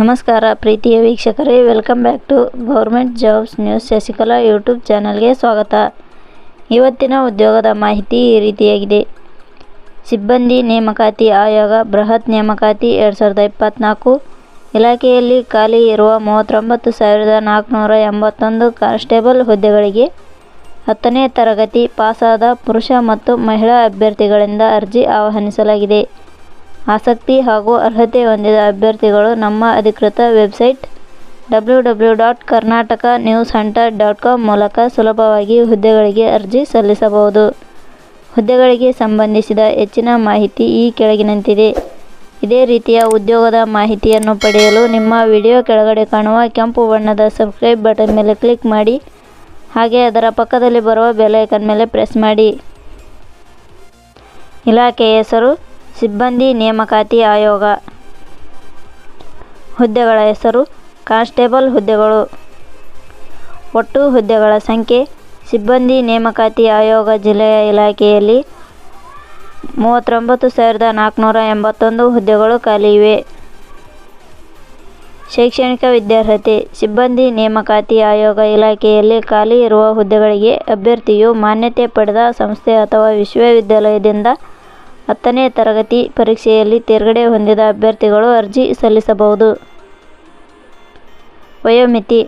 ನಮಸ್ಕಾರ ಪ್ರೀತಿಯ ವೀಕ್ಷಕರೇ welcome back to government jobs news Shashikala YouTube ಚಾನಲ್ಗೆ ಸ್ವಾಗತ. ಇವತ್ತಿನ ಉದ್ಯೋಗದ ಮಾಹಿತಿ ಈ ರೀತಿಯಾಗಿದೆ. ಸಿಬ್ಬಂದಿ ನೇಮಕಾತಿ ಆಯೋಗ, ಬೃಹತ್ ನೇಮಕಾತಿ ಎರಡು ಸಾವಿರದ ಇಪ್ಪತ್ತ್ನಾಲ್ಕು ಇಲಾಖೆಯಲ್ಲಿ ಖಾಲಿ ಇರುವ ಮೂವತ್ತೊಂಬತ್ತು ಸಾವಿರದ ನಾಲ್ಕುನೂರ ಎಂಬತ್ತೊಂದು ಕಾನ್ಸ್ಟೇಬಲ್ ಹುದ್ದೆಗಳಿಗೆ ಹತ್ತನೇ ತರಗತಿ ಪಾಸಾದ ಪುರುಷ ಮತ್ತು ಮಹಿಳಾ ಅಭ್ಯರ್ಥಿಗಳಿಂದ ಅರ್ಜಿ ಆಹ್ವಾನಿಸಲಾಗಿದೆ. ಆಸಕ್ತಿ ಹಾಗೂ ಅರ್ಹತೆ ಹೊಂದಿದ ಅಭ್ಯರ್ಥಿಗಳು ನಮ್ಮ ಅಧಿಕೃತ website W W dot Karnataka news hunter dot com ಮೂಲಕ ಸುಲಭವಾಗಿ ಹುದ್ದೆಗಳಿಗೆ ಅರ್ಜಿ ಸಲ್ಲಿಸಬಹುದು. ಹುದ್ದೆಗಳಿಗೆ ಸಂಬಂಧಿಸಿದ ಹೆಚ್ಚಿನ ಮಾಹಿತಿ ಈ ಕೆಳಗಿನಂತಿದೆ. ಇದೇ ರೀತಿಯ ಉದ್ಯೋಗದ ಮಾಹಿತಿಯನ್ನು ಪಡೆಯಲು ನಿಮ್ಮ ವಿಡಿಯೋ ಕೆಳಗಡೆ ಕಾಣುವ ಕೆಂಪು ಬಣ್ಣದ ಸಬ್ಸ್ಕ್ರೈಬ್ ಬಟನ್ ಮೇಲೆ ಕ್ಲಿಕ್ ಮಾಡಿ, ಹಾಗೆ ಅದರ ಪಕ್ಕದಲ್ಲಿ ಬರುವ ಬೆಲ್ ಮೇಲೆ ಪ್ರೆಸ್ ಮಾಡಿ. ಇಲಾಖೆಯ ಹೆಸರು ಸಿಬ್ಬಂದಿ ನೇಮಕಾತಿ ಆಯೋಗ. ಹುದ್ದೆಗಳ ಹೆಸರು ಕಾನ್ಸ್ಟೇಬಲ್ ಹುದ್ದೆಗಳು. ಒಟ್ಟು ಹುದ್ದೆಗಳ ಸಂಖ್ಯೆ ಸಿಬ್ಬಂದಿ ನೇಮಕಾತಿ ಆಯೋಗ ಜಿಲ್ಲೆಯ ಇಲಾಖೆಯಲ್ಲಿ ಮೂವತ್ತೊಂಬತ್ತು ಸಾವಿರದ ನಾಲ್ಕುನೂರ ಎಂಬತ್ತೊಂದು ಹುದ್ದೆಗಳು ಖಾಲಿ ಇವೆ. ಶೈಕ್ಷಣಿಕ ವಿದ್ಯಾರ್ಹತೆ ಸಿಬ್ಬಂದಿ ನೇಮಕಾತಿ ಆಯೋಗ ಇಲಾಖೆಯಲ್ಲಿ ಖಾಲಿ ಇರುವ ಹುದ್ದೆಗಳಿಗೆ ಅಭ್ಯರ್ಥಿಯು ಮಾನ್ಯತೆ ಪಡೆದ ಸಂಸ್ಥೆ ಅಥವಾ ವಿಶ್ವವಿದ್ಯಾಲಯದಿಂದ ಹತ್ತನೇ ತರಗತಿ ಪರೀಕ್ಷೆಯಲ್ಲಿ ತೇರ್ಗಡೆ ಹೊಂದಿದ ಅಭ್ಯರ್ಥಿಗಳು ಅರ್ಜಿ ಸಲ್ಲಿಸಬಹುದು. ವಯೋಮಿತಿ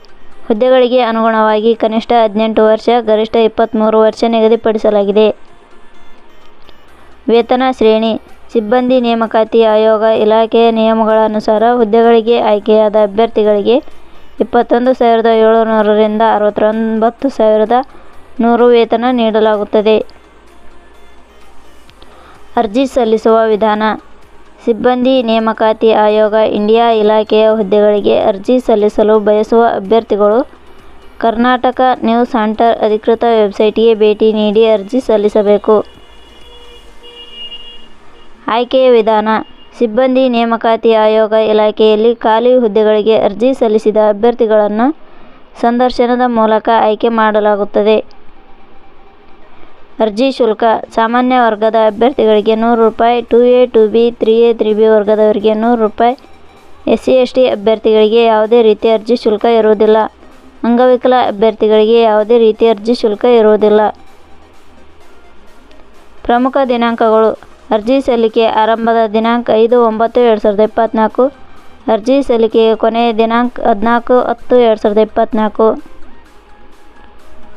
ಹುದ್ದೆಗಳಿಗೆ ಅನುಗುಣವಾಗಿ ಕನಿಷ್ಠ ಹದಿನೆಂಟು ವರ್ಷ, ಗರಿಷ್ಠ ಇಪ್ಪತ್ತ್ಮೂರು ವರ್ಷ ನಿಗದಿಪಡಿಸಲಾಗಿದೆ. ವೇತನ ಶ್ರೇಣಿ, ಸಿಬ್ಬಂದಿ ನೇಮಕಾತಿ ಆಯೋಗ ಇಲಾಖೆಯ ನಿಯಮಗಳ ಅನುಸಾರ ಹುದ್ದೆಗಳಿಗೆ ಆಯ್ಕೆಯಾದ ಅಭ್ಯರ್ಥಿಗಳಿಗೆ ಇಪ್ಪತ್ತೊಂದು ಸಾವಿರದ ಏಳುನೂರರಿಂದ ಅರವತ್ತೊಂಬತ್ತು ಸಾವಿರದ ನೂರು ವೇತನ ನೀಡಲಾಗುತ್ತದೆ. ಅರ್ಜಿ ಸಲ್ಲಿಸುವ ವಿಧಾನ. ಸಿಬ್ಬಂದಿ ನೇಮಕಾತಿ ಆಯೋಗ, ಇಂಡಿಯಾ ಇಲಾಖೆಯ ಹುದ್ದೆಗಳಿಗೆ ಅರ್ಜಿ ಸಲ್ಲಿಸಲು ಬಯಸುವ ಅಭ್ಯರ್ಥಿಗಳು, ಕರ್ನಾಟಕ ನ್ಯೂಸ್ ಹಂಟರ್ ಅಧಿಕೃತ ವೆಬ್ಸೈಟ್ಗೆ ಭೇಟಿ ನೀಡಿ ಅರ್ಜಿ ಸಲ್ಲಿಸಬೇಕು. ಆಯ್ಕೆಯ ವಿಧಾನ. ಸಿಬ್ಬಂದಿ ನೇಮಕಾತಿ ಆಯೋಗ ಇಲಾಖೆಯಲ್ಲಿ ಖಾಲಿ ಹುದ್ದೆಗಳಿಗೆ ಅರ್ಜಿ ಸಲ್ಲಿಸಿದ ಅಭ್ಯರ್ಥಿಗಳನ್ನು ಸಂದರ್ಶನದ ಮೂಲಕ ಆಯ್ಕೆ ಮಾಡಲಾಗುತ್ತದೆ. ಅರ್ಜಿ ಶುಲ್ಕ. ಸಾಮಾನ್ಯ ವರ್ಗದ ಅಭ್ಯರ್ಥಿಗಳಿಗೆ ನೂರು ರೂಪಾಯಿ two A two B three A three B ವರ್ಗದವರಿಗೆ ನೂರು ರೂಪಾಯಿ. ಎಸ್ ಸಿ ಎಸ್ ಟಿ ಅಭ್ಯರ್ಥಿಗಳಿಗೆ ಯಾವುದೇ ರೀತಿಯ ಅರ್ಜಿ ಶುಲ್ಕ ಇರುವುದಿಲ್ಲ. ಅಂಗವಿಕಲ ಅಭ್ಯರ್ಥಿಗಳಿಗೆ ಯಾವುದೇ ರೀತಿಯ ಅರ್ಜಿ ಶುಲ್ಕ ಇರುವುದಿಲ್ಲ. ಪ್ರಮುಖ ದಿನಾಂಕಗಳು. ಅರ್ಜಿ ಸಲ್ಲಿಕೆ ಆರಂಭದ ದಿನಾಂಕ ಐದು, ಒಂಬತ್ತು, ಎರಡು ಸಾವಿರದ ಇಪ್ಪತ್ತ್ನಾಲ್ಕು ಅರ್ಜಿ ಸಲ್ಲಿಕೆಯ ಕೊನೆಯ ದಿನಾಂಕ ಹದಿನಾಲ್ಕು, ಹತ್ತು, ಎರಡು ಸಾವಿರದ ಇಪ್ಪತ್ತ್ನಾಲ್ಕು